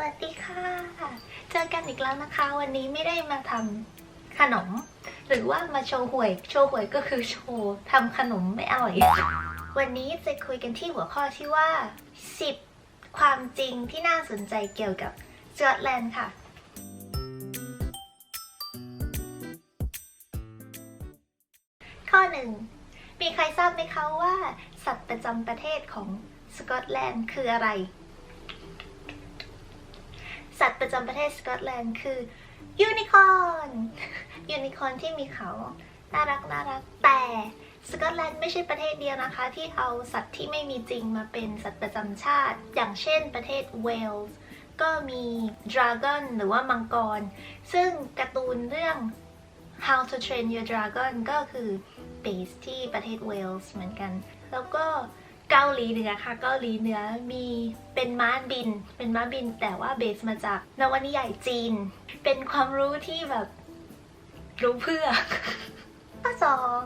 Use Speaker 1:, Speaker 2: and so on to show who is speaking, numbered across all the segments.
Speaker 1: วัสดีค่ะ เจอกันอีกแล้วนะคะ วันนี้ไม่ได้มาทำขนม หรือว่ามาโชว์หวย โชว์หวยก็คือโชว์ทำขนมไม่อร่อย วันนี้จะคุยกันที่หัวข้อที่ว่า 10 ความจริงที่น่าสนใจเกี่ยวกับสกอตแลนด์ค่ะ ข้อหนึ่งมีใครทราบไหมคะว่า สัตว์ประจำประเทศของสกอตแลนด์คืออะไร สัตว์ประจำประเทศสกอตแลนด์คือยูนิคอร์นยูนิคอร์นที่มีเขา น่ารักน่ารัก แต่สกอตแลนด์ไม่ใช่ประเทศเดียวนะคะ ที่เอาสัตว์ที่ไม่มีจริงมาเป็นสัตว์ประจำชาติ อย่างเช่นประเทศเวลส์ก็มีดราก้อนหรือว่ามังกร ซึ่งการ์ตูนเรื่อง How to Train Your Dragon ก็คือเบสที่ประเทศเวลส์เหมือนกัน แล้วก็ เกาหลีเหนือค่ะ เกาหลีเหนือมีเป็นม้าบิน เป็นม้าบินแต่ว่าเบสมาจากนวนิยายจีน เป็นความรู้ที่แบบรู้เพื่อ ข้อสอง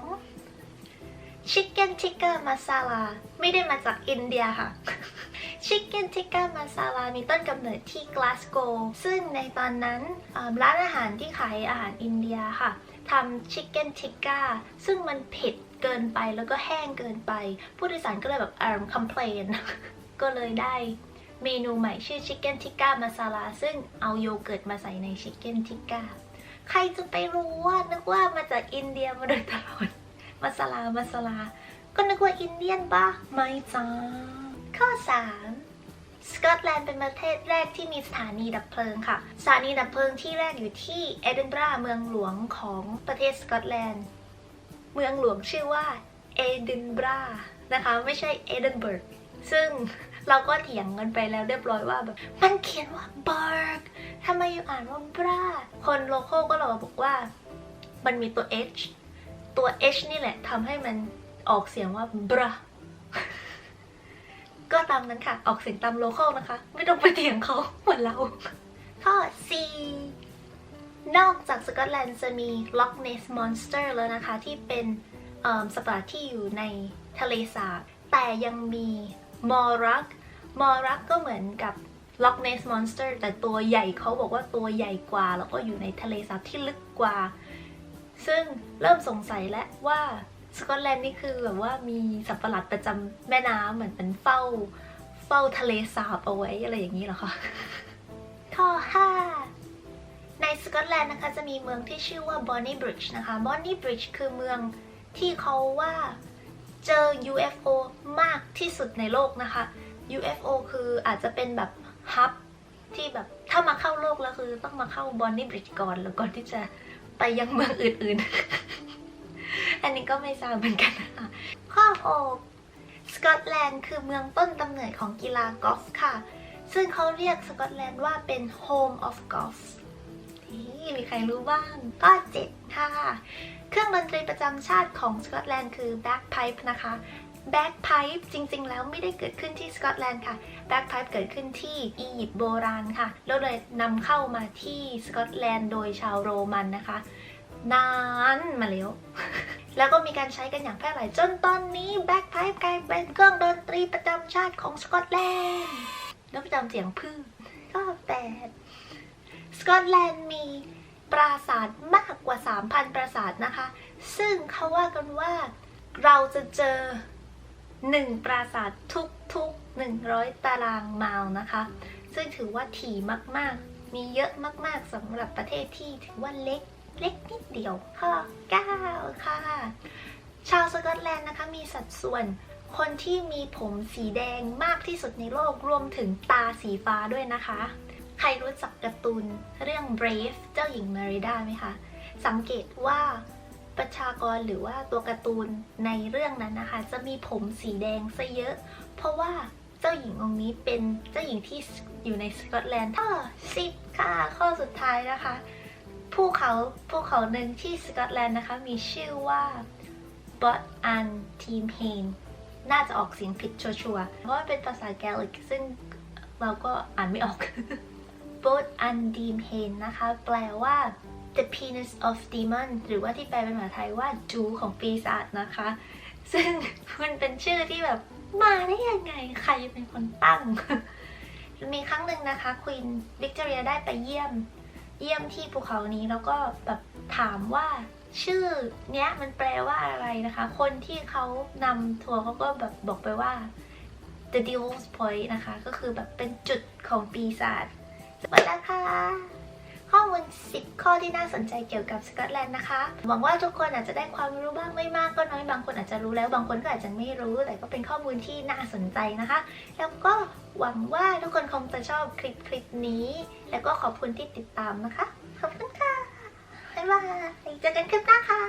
Speaker 1: Chicken Tikka Masala ไม่ได้มาจากอินเดียค่ะ Chicken Tikka Masala มีต้นกำเนิดที่กลาสโกว์ซึ่งในตอนนั้นร้านอาหารที่ขายอาหารอินเดียค่ะทำ Chicken Tikka ซึ่งมันเผ็ด เกินไปแล้วก็แห้งเกินไป ผู้โดยสารก็เลยแบบอ่า complain ก็เลยได้เมนูใหม่ชื่อ Chicken Tikka Masala ซึ่งเอาโยเกิร์ตมาใส่ใน Chicken Tikka ใครจะไปรู้ว่านึกว่ามาจากอินเดียมาโดยตลอดมาสลามาสลา ก็นึกว่าอินเดียนปะไม่จ้าข้อ 3 สกอตแลนด์เป็นประเทศแรกที่มีสถานีดับเพลิงค่ะ สถานีดับเพลิงที่แรกอยู่ที่เอดินบราเมืองหลวงของประเทศสกอตแลนด์ เมืองหลวงชื่อว่าเอดินบรานะคะไม่ใช่เอดินเบิร์กซึ่งเราก็เถียงกันไปแล้วเรียบร้อยว่าแบบมันเขียนว่าเบิร์กทำไมอยู่อ่านว่าบราคนโลโก้ก็เราบอกว่ามันมีตัว H ตัว H นี่แหละทำให้มันออกเสียงว่า bra ก็ตามนั้นค่ะ ออกเสียงตามโลเคอลนะคะ ไม่ต้องไปเถียงเขาเหมือนเรา ข้อ 4 นอกจากสกอตแลนด์จะมี Loch Ness Monster แล้วนะคะ ที่เป็นสัตว์ประหลาที่อยู่ในทะเลสาบ แต่ยังมีมอรักมอรักก็เหมือนกับ Loch Ness Monster แต่ตัวใหญ่เขาบอกว่าตัวใหญ่กว่า แล้วก็อยู่ในทะเลสาบที่ลึกกว่า ซึ่งเริ่มสงสัยแล้วว่าสกอตแลนด์นี่คือแบบว่ามีสัตว์ประหลาดประจำแม่น้ำเหมือนเป็นเฝ้า เฝ้าทะเลสาบเอาไว้อะไรอย่างนี้เหรอคะข้อ 5 ในสกอตแลนด์นะคะจะมีเมืองที่ชื่อว่า Bonny Bridge นะคะ Bonny Bridge คือเมืองที่เขาว่าเจอ UFO มากที่สุดในโลกนะคะ UFO คืออาจจะเป็นแบบฮับที่แบบถ้ามาเข้าโลกแล้วคือต้องมาเข้า Bonny Bridge ก่อนแล้วก่อนที่จะไปยังเมืองอื่นๆ อันนี้ก็ไม่ทราบเหมือนกันนะคะข้อ6สกอตแลนด์คือเมืองต้นกำเนิดของกีฬากอล์ฟค่ะ ซึ่งเขาเรียกสกอตแลนด์ว่าเป็น Home of Golf นี่มีใครรู้บ้าง ก็7ค่ะ เครื่องดนตรีประจำชาติของสกอตแลนด์คือ Bagpipe นะคะ Bagpipe จริง ๆ แล้วไม่ได้เกิดขึ้นที่สกอตแลนด์ค่ะ Bagpipe เกิดขึ้นที่อียิปต์โบราณค่ะ แล้วเลยนำเข้ามาที่สกอตแลนด์โดยชาวโรมันนะคะ นานมาแล้ว แล้วก็มีการใช้กันอย่างแพร่หลายจนตอนนี้ Bagpipe กลายเป็นเครื่องดนตรีประจำชาติของสกอตแลนด์แล้วประจำเสียงพึ่งก็แปด สกอตแลนด์มีปราสาทมากกว่า 3,000 ปราสาทนะคะ ซึ่งเขาว่ากันว่าเราจะเจอหนึ่งปราสาททุกๆ 100 ตารางไมล์นะคะ ซึ่งถือว่าถี่มากๆ มีเยอะมากๆสำหรับประเทศที่ถือว่าเล็กเล็กนิดเดียวข้อ9ค่ะ ชาวสกอตแลนด์นะคะมีสัดส่วนคนที่มีผมสีแดงมากที่สุดในโลกรวมถึงตาสีฟ้าด้วยนะคะ ใครรู้จักการ์ตูนเรื่อง Brave เจ้าหญิงเมริดาไหมคะ สังเกตว่าประชากรหรือว่าตัวการ์ตูนในเรื่องนั้นนะคะ จะมีผมสีแดงซะเยอะ เพราะว่าเจ้าหญิงองค์นี้เป็นเจ้าหญิงที่อยู่ในสกอตแลนด์ข้อสิบค่ะ ข้อสุดท้ายนะคะภูเขาภูเขาหนึ่งที่สกอตแลนด์นะคะ มีชื่อว่า b o t a n t e a m h a n น่าจะออกเสียงผิดชัวร์ๆเพราะว่าเป็นภาษาแกลิกซึ่งเราก็อ่านไม่ออก Both a n d e a m h a n นะคะ แปลว่า the penis of demon หรือว่าที่แปลเป็นภาษาไทยว่าจูของปีศาจนะคะ ซึ่งมันเป็นชื่อที่แบบมาได้ยังไง ใครเป็นคนตั้ง มีครั้งหนึ่งนะคะควีนวิกตอเรียได้ไปเยี่ยม เยี่ยมที่ภูเขานี้แล้วก็แบบถามว่าชื่อเนี้ยมันแปลว่าอะไรนะคะ คนที่เขานำทัวร์เขาก็แบบบอกไปว่า the devil's point นะคะ ก็คือแบบเป็นจุดของปีศาจ สวัสดีค่ะ ข้อมูล 10 ข้อที่น่าสนใจเกี่ยวกับสกอตแลนด์นะคะ หวังว่าทุกคนอาจจะได้ความรู้บ้างไม่มากก็น้อย บางคนอาจจะรู้แล้ว บางคนก็อาจจะไม่รู้ แต่ก็เป็นข้อมูลที่น่าสนใจนะคะ แล้วก็หวังว่าทุกคนคงจะชอบคลิปคลิปนี้ แล้วก็ขอบคุณที่ติดตามนะคะ ขอบคุณค่ะ บ๊ายบาย เจอกันคลิปหน้าค่ะ